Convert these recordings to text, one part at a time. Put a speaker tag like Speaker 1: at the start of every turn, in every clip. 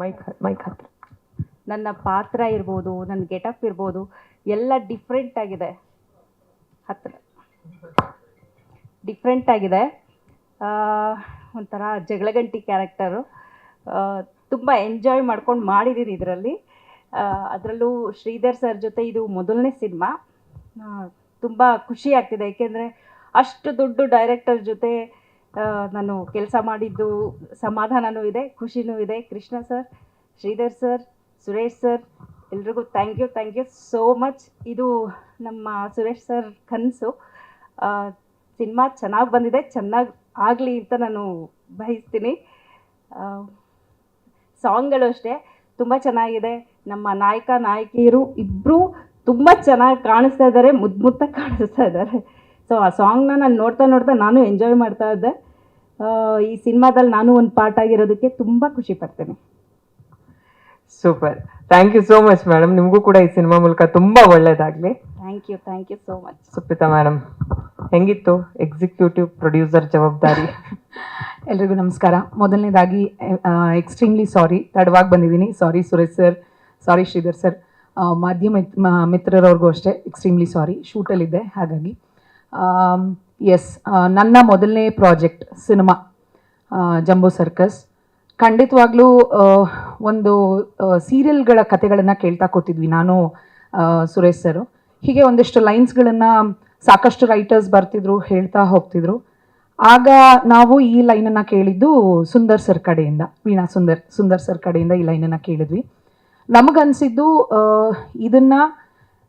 Speaker 1: Mic mic ಹತ್ರ
Speaker 2: ನನ್ನ ಪಾತ್ರ ಇರ್ಬೋದು, ನನ್ನ ಗೆಟಪ್ ಇರ್ಬೋದು, ಎಲ್ಲ ಡಿಫ್ರೆಂಟ್ ಆಗಿದೆ. ಹತ್ರ. ಡಿಫ್ರೆಂಟ್ ಆಗಿದೆ. ಒಂಥರ ಜಗಳಗಂಟಿ ಕ್ಯಾರೆಕ್ಟರು ತುಂಬ ಎಂಜಾಯ್ ಮಾಡ್ಕೊಂಡು ಮಾಡಿದ್ದೀನಿ ಇದರಲ್ಲಿ. ಅದರಲ್ಲೂ ಶ್ರೀಧರ್ ಸರ್ ಜೊತೆ ಇದು ಮೊದಲನೇ ಸಿನಿಮಾ. ತುಂಬ ಖುಷಿ ಆಗ್ತಿದೆ. ಏಕೆಂದರೆ ಅಷ್ಟು ದೊಡ್ಡ ಡೈರೆಕ್ಟರ್ ಜೊತೆ ನಾನು ಕೆಲಸ ಮಾಡಿದ್ದು ಸಮಾಧಾನನೂ ಇದೆ, ಖುಷಿನೂ ಇದೆ. Krishna sir, Shridhar sir, Suresh sir, ಎಲ್ರಿಗೂ thank you thank you so much ಇದು ನಮ್ಮ ಸುರೇಶ್ ಸರ್ ಕನಸು. ಸಿನಿಮಾ ಚೆನ್ನಾಗಿ ಬಂದಿದೆ, ಚೆನ್ನಾಗಿ ಆಗಲಿ ಅಂತ ನಾನು ಬಯಸ್ತೀನಿ. ಸಾಂಗ್ಗಳು ಅಷ್ಟೇ, ತುಂಬ ಚೆನ್ನಾಗಿದೆ. ನಮ್ಮ ನಾಯಕ, ನಾಯಕಿಯರು ಇಬ್ಬರು ತುಂಬ ಚೆನ್ನಾಗಿ ಕಾಣಿಸ್ತಾ ಇದ್ದಾರೆ ಮುದ್ದು ಮುದ್ದಾಗಿ ಕಾಣಿಸ್ತಾ ಇದ್ದಾರೆ ಸೊ ಆ ಸಾಂಗ್ನ ನಾನು ನೋಡ್ತಾ ನೋಡ್ತಾ ನಾನು ಎಂಜಾಯ್ ಮಾಡ್ತಾ ಇದ್ದೆ. ಈ ಸಿನಿಮಾದಲ್ಲಿ ನಾನು ಒಂದು ಪಾರ್ಟ್ ಆಗಿರೋದಕ್ಕೆ ತುಂಬ ಖುಷಿ ಪಡ್ತೇನೆ.
Speaker 1: Super. Thank you so much madam ನಿಮಗೂ ಕೂಡ ಈ ಸಿನಿಮಾ ಮೂಲಕ ತುಂಬಾ ಒಳ್ಳೇದಾಗ್ಲಿ.
Speaker 2: Thank you thank you so much
Speaker 1: Suprita madam ಹೆಂಗಿತ್ತು ಎಕ್ಸಿಕ್ಯೂಟಿವ್ ಪ್ರೊಡ್ಯೂಸರ್ ಜವಾಬ್ದಾರಿ?
Speaker 3: ಎಲ್ರಿಗೂ ನಮಸ್ಕಾರ. ಮೊದಲನೇದಾಗಿ ಎಕ್ಸ್ಟ್ರೀಮ್ಲಿ ಸಾರಿ ತಡವಾಗಿ ಬಂದಿದ್ದೀನಿ. Sorry Suresh sir sorry Shridhar sir ಮಾಧ್ಯಮ ಮಿತ್- ಮಿತ್ರರವ್ರಿಗೂ ಅಷ್ಟೇ ಎಕ್ಸ್ಟ್ರೀಮ್ಲಿ ಸಾರಿ ಶೂಟಲ್ಲಿದ್ದೆ ಹಾಗಾಗಿ. ಎಸ್ ನನ್ನ ಮೊದಲನೇ ಪ್ರಾಜೆಕ್ಟ್ ಸಿನಿಮಾ ಜಂಬೋ ಸರ್ಕಸ್. ಖಂಡಿತವಾಗ್ಲೂ ಒಂದು ಸೀರಿಯಲ್ಗಳ ಕಥೆಗಳನ್ನು ಕೇಳ್ತಾ ಕೂತಿದ್ವಿ ನಾನು ಸುರೇಶ್ ಸರು. ಹೀಗೆ ಒಂದಿಷ್ಟು ಲೈನ್ಸ್ಗಳನ್ನು ಸಾಕಷ್ಟು ರೈಟರ್ಸ್ ಬರ್ತಿದ್ರು, ಹೇಳ್ತಾ ಹೋಗ್ತಿದ್ರು. ಆಗ ನಾವು ಈ ಲೈನನ್ನು ಕೇಳಿದ್ದು ಸುಂದರ್ ಸರ್ ಕಡೆಯಿಂದ, ವೀಣಾ ಸುಂದರ್ ಸುಂದರ್ ಸರ್ ಕಡೆಯಿಂದ ಈ ಲೈನನ್ನು ಕೇಳಿದ್ವಿ. ನಮಗನ್ಸಿದ್ದು ಇದನ್ನ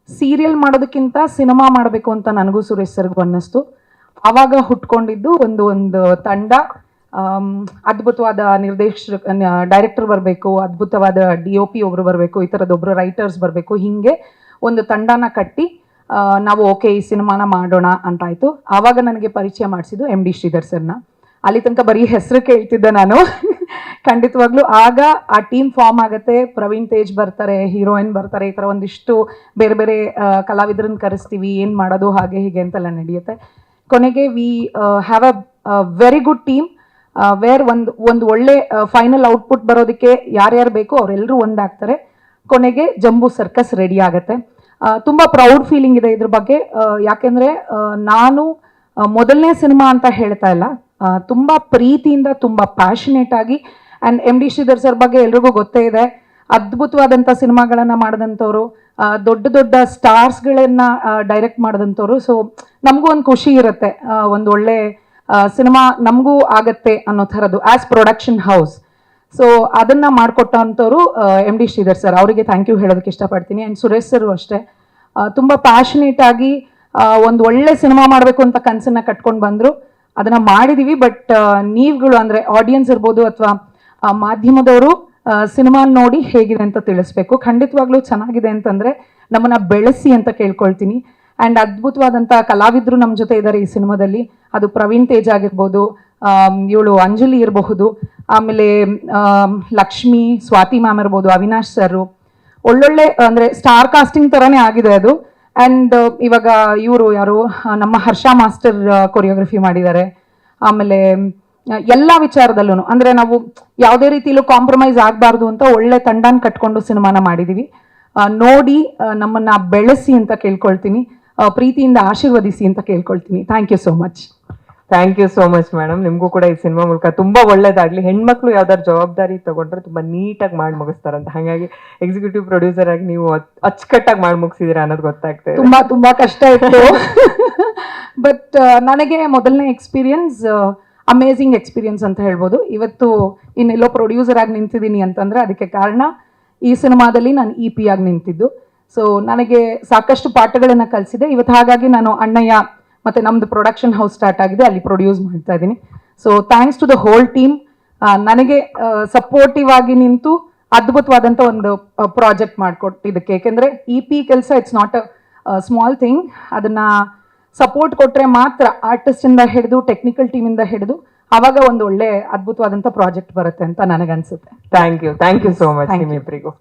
Speaker 3: ಸೀರಿಯಲ್ ಮಾಡೋದಕ್ಕಿಂತ ಸಿನಿಮಾ ಮಾಡಬೇಕು ಅಂತ ನನಗೂ ಸುರೇಶ್ ಸರ್ಗೂ ಅನ್ನಿಸ್ತು. ಆವಾಗ ಹುಟ್ಕೊಂಡಿದ್ದು ಒಂದು ಒಂದು ತಂಡ. ಅದ್ಭುತವಾದ ನಿರ್ದೇಶಕ ಡೈರೆಕ್ಟರ್ ಬರಬೇಕು, ಅದ್ಭುತವಾದ ಡಿ ಒ ಪಿ ಒಬ್ರು ಬರಬೇಕು, ಈ ಥರದೊಬ್ರು ರೈಟರ್ಸ್ ಬರಬೇಕು, ಹೀಗೆ ಒಂದು ತಂಡನ ಕಟ್ಟಿ ನಾವು ಓಕೆ, ಈ ಸಿನಿಮಾನ ಮಾಡೋಣ ಅಂತಾಯಿತು. ಆವಾಗ ನನಗೆ ಪರಿಚಯ ಮಾಡಿಸಿದ್ದು ಎಂ ಡಿ ಶ್ರೀಧರ್ ಸರ್ನ. ಅಲ್ಲಿ ತನಕ ಬರೀ ಹೆಸರು ಕೇಳ್ತಿದ್ದೆ ನಾನು. ಖಂಡಿತವಾಗ್ಲೂ ಆಗ ಆ ಟೀಮ್ ಫಾರ್ಮ್ ಆಗುತ್ತೆ. ಪ್ರವೀಣ್ ತೇಜ್ ಬರ್ತಾರೆ ಹೀರೋಯಿನ್ ಬರ್ತಾರೆ, ಈ ಥರ ಒಂದಿಷ್ಟು ಬೇರೆ ಬೇರೆ ಕಲಾವಿದ್ರನ್ನ ಕರೆಸ್ತೀವಿ, ಏನು ಮಾಡೋದು, ಹಾಗೆ ಹೀಗೆ ಅಂತೆಲ್ಲ ನಡೆಯುತ್ತೆ. ಕೊನೆಗೆ we have a very good team where ಒಂದು ಒಂದು ಒಳ್ಳೆ ಫೈನಲ್ ಔಟ್ಪುಟ್ ಬರೋದಕ್ಕೆ ಯಾರ್ಯಾರು ಬೇಕೋ ಅವರೆಲ್ಲರೂ ಒಂದಾಗ್ತಾರೆ. ಕೊನೆಗೆ ಜಂಬೂ ಸರ್ಕಸ್ ರೆಡಿ ಆಗುತ್ತೆ. ತುಂಬ ಪ್ರೌಡ್ ಫೀಲಿಂಗ್ ಇದೆ ಇದ್ರ ಬಗ್ಗೆ. ಯಾಕೆಂದರೆ ನಾನು ಮೊದಲನೇ ಸಿನಿಮಾ ಅಂತ ಹೇಳ್ತಾ ಇಲ್ಲ. ತುಂಬಾ ಪ್ರೀತಿಯಿಂದ, ತುಂಬ ಪ್ಯಾಷನೇಟ್ ಆಗಿ and M D Shridhar sir ಬಗ್ಗೆ ಎಲ್ರಿಗೂ ಗೊತ್ತೇ ಇದೆ. ಅದ್ಭುತವಾದಂಥ ಸಿನಿಮಾಗಳನ್ನು ಮಾಡಿದಂಥವ್ರು ದೊಡ್ಡ ದೊಡ್ಡ ಸ್ಟಾರ್ಸ್ಗಳನ್ನು ಡೈರೆಕ್ಟ್ ಮಾಡಿದಂಥವ್ರು. ಸೊ ನಮಗೂ ಒಂದು ಖುಷಿ ಇರುತ್ತೆ. ಒಂದು ಒಳ್ಳೆ ಸಿನಿಮಾ ನಮಗೂ ಆಗತ್ತೆ ಅನ್ನೋ ಥರದ್ದು ಆ್ಯಸ್ ಪ್ರೊಡಕ್ಷನ್ ಹೌಸ್ ಸೊ ಅದನ್ನು ಮಾಡಿಕೊಟ್ಟಂಥವ್ರು ಎಂ ಡಿ ಶ್ರೀಧರ್ ಸರ್ ಅವರಿಗೆ ಥ್ಯಾಂಕ್ ಯು ಹೇಳೋದಕ್ಕೆ ಇಷ್ಟಪಡ್ತೀನಿ. ಆ್ಯಂಡ್ ಸುರೇಶ್ ಸರ್ ಅಷ್ಟೇ. ತುಂಬ ಪ್ಯಾಷನೇಟ್ ಆಗಿ ಒಂದು ಒಳ್ಳೆ ಸಿನಿಮಾ ಮಾಡಬೇಕು ಅಂತ ಕನಸನ್ನು ಕಟ್ಕೊಂಡು ಬಂದರು. ಅದನ್ನು ಮಾಡಿದ್ದೀವಿ ಬಟ್ ನೀವುಗಳು ಅಂದರೆ ಆಡಿಯನ್ಸ್ ಇರ್ಬೋದು ಅಥವಾ ಮಾಧ್ಯಮದವರು ಸಿನಿಮಾ ನೋಡಿ ಹೇಗಿದೆ ಅಂತ ತಿಳಿಸ್ಬೇಕು. ಖಂಡಿತವಾಗ್ಲೂ ಚೆನ್ನಾಗಿದೆ ಅಂತಂದ್ರೆ ನಮ್ಮನ್ನ ಬೆಳೆಸಿ ಅಂತ ಕೇಳ್ಕೊಳ್ತೀನಿ. ಆ್ಯಂಡ್ ಅದ್ಭುತವಾದಂಥ ಕಲಾವಿದರು ನಮ್ಮ ಜೊತೆ ಇದ್ದಾರೆ ಈ ಸಿನಿಮಾದಲ್ಲಿ. ಅದು ಪ್ರವೀಣ್ ತೇಜ್ ಆಗಿರ್ಬೋದು ಇವಳು ಅಂಜಲಿ ಇರಬಹುದು, ಆಮೇಲೆ ಲಕ್ಷ್ಮಿ, ಸ್ವಾತಿ ಮ್ಯಾಮ್ ಇರ್ಬೋದು, ಅವಿನಾಶ್ ಸರ್ ಒಳ್ಳೊಳ್ಳೆ, ಅಂದ್ರೆ ಸ್ಟಾರ್ ಕಾಸ್ಟಿಂಗ್ ಥರನೇ ಆಗಿದೆ ಅದು. ಆ್ಯಂಡ್ ಇವಾಗ ಇವರು ಯಾರು, ನಮ್ಮ ಹರ್ಷ ಮಾಸ್ಟರ್ ಕೊರಿಯೋಗ್ರಫಿ ಮಾಡಿದ್ದಾರೆ. ಆಮೇಲೆ ಎಲ್ಲ ವಿಚಾರದಲ್ಲೂ ಅಂದ್ರೆ ನಾವು ಯಾವುದೇ ರೀತಿಯಲ್ಲೂ ಕಾಂಪ್ರಮೈಸ್ ಆಗಬಾರ್ದು ಅಂತ ಒಳ್ಳೆ ತಂಡನ ಕಟ್ಕೊಂಡು ಸಿನಿಮಾನ ಮಾಡಿದೀವಿ. ನೋಡಿ ನಮ್ಮನ್ನ ಬೆಳೆಸಿ ಅಂತ ಕೇಳ್ಕೊಳ್ತೀನಿ. ಪ್ರೀತಿಯಿಂದ ಆಶೀರ್ವದಿಸಿ ಅಂತ ಕೇಳ್ಕೊಳ್ತೀನಿ. Thank you so much
Speaker 1: thank you so much madam ನಿಮಗೂ ಕೂಡ ಈ ಸಿನಿಮಾ ಮೂಲಕ ತುಂಬಾ ಒಳ್ಳೇದಾಗ್ಲಿ. ಹೆಣ್ಮಕ್ಳು ಯಾವ್ದಾದ್ರು ಜವಾಬ್ದಾರಿ ತಗೊಂಡ್ರೆ ತುಂಬಾ ನೀಟಾಗಿ ಮಾಡಿ ಮುಗಿಸ್ತಾರಂತ ಹಾಗಾಗಿ ಎಕ್ಸಿಕ್ಯೂಟಿವ್ ಪ್ರೊಡ್ಯೂಸರ್ ಆಗಿ ನೀವು ಅಚ್- ಅಚ್ಚುಕಟ್ಟಾಗಿ ಮಾಡಿ ಮುಗಿಸಿದೀರಾ ಅನ್ನೋದು ಗೊತ್ತಾಗ್ತದೆ
Speaker 3: ತುಂಬಾ ತುಂಬಾ ಕಷ್ಟ ಇತ್ತು. ಬಟ್ ನನಗೆ ಮೊದಲನೇ ಎಕ್ಸ್ಪೀರಿಯನ್ಸ್ ಅಮೇಝಿಂಗ್ ಎಕ್ಸ್ಪೀರಿಯನ್ಸ್ ಅಂತ ಹೇಳ್ಬೋದು. ಇವತ್ತು ಇನ್ನೆಲ್ಲೋ ಪ್ರೊಡ್ಯೂಸರ್ ಆಗಿ ನಿಂತಿದ್ದೀನಿ ಅಂತಂದ್ರೆ ಅದಕ್ಕೆ ಕಾರಣ ಈ ಸಿನಿಮಾದಲ್ಲಿ ನಾನು ಇ ಪಿ ಆಗಿ ನಿಂತಿದ್ದು. ಸೊ ನನಗೆ ಸಾಕಷ್ಟು ಪಾಠಗಳನ್ನು ಕಲಿಸಿದೆ. ಇವತ್ತು ಹಾಗಾಗಿ ನಾನು ಅಣ್ಣಯ್ಯ ಮತ್ತು ನಮ್ಮದು ಪ್ರೊಡಕ್ಷನ್ ಹೌಸ್ ಸ್ಟಾರ್ಟ್ ಆಗಿದೆ. ಅಲ್ಲಿ ಪ್ರೊಡ್ಯೂಸ್ ಮಾಡ್ತಾ ಇದ್ದೀನಿ. So thanks to the whole team ನನಗೆ ಸಪೋರ್ಟಿವ್ ಆಗಿ ನಿಂತು ಅದ್ಭುತವಾದಂಥ ಒಂದು ಪ್ರಾಜೆಕ್ಟ್ ಮಾಡಿಕೊಟ್ಟಿದ್ದಕ್ಕೆ. ಏಕೆಂದರೆ ಇ ಪಿ ಕೆಲಸ it's not a small thing ಅದನ್ನ ಸಪೋರ್ಟ್ ಕೊಟ್ಟರೆ ಮಾತ್ರ ಆರ್ಟಿಸ್ಟ್ ಇಂದ ಹಿಡಿದು ಟೆಕ್ನಿಕಲ್ ಟೀಮ್ ಇಂದ ಹಿಡಿದು ಅವಾಗ ಒಂದು ಒಳ್ಳೆ ಅದ್ಭುತವಾದಂಥ ಪ್ರಾಜೆಕ್ಟ್ ಬರುತ್ತೆ ಅಂತ ನನಗನ್ಸುತ್ತೆ.
Speaker 1: Thank you thank you so much. ನಿಮ್ಮಿಬ್ಬರಿಗೂ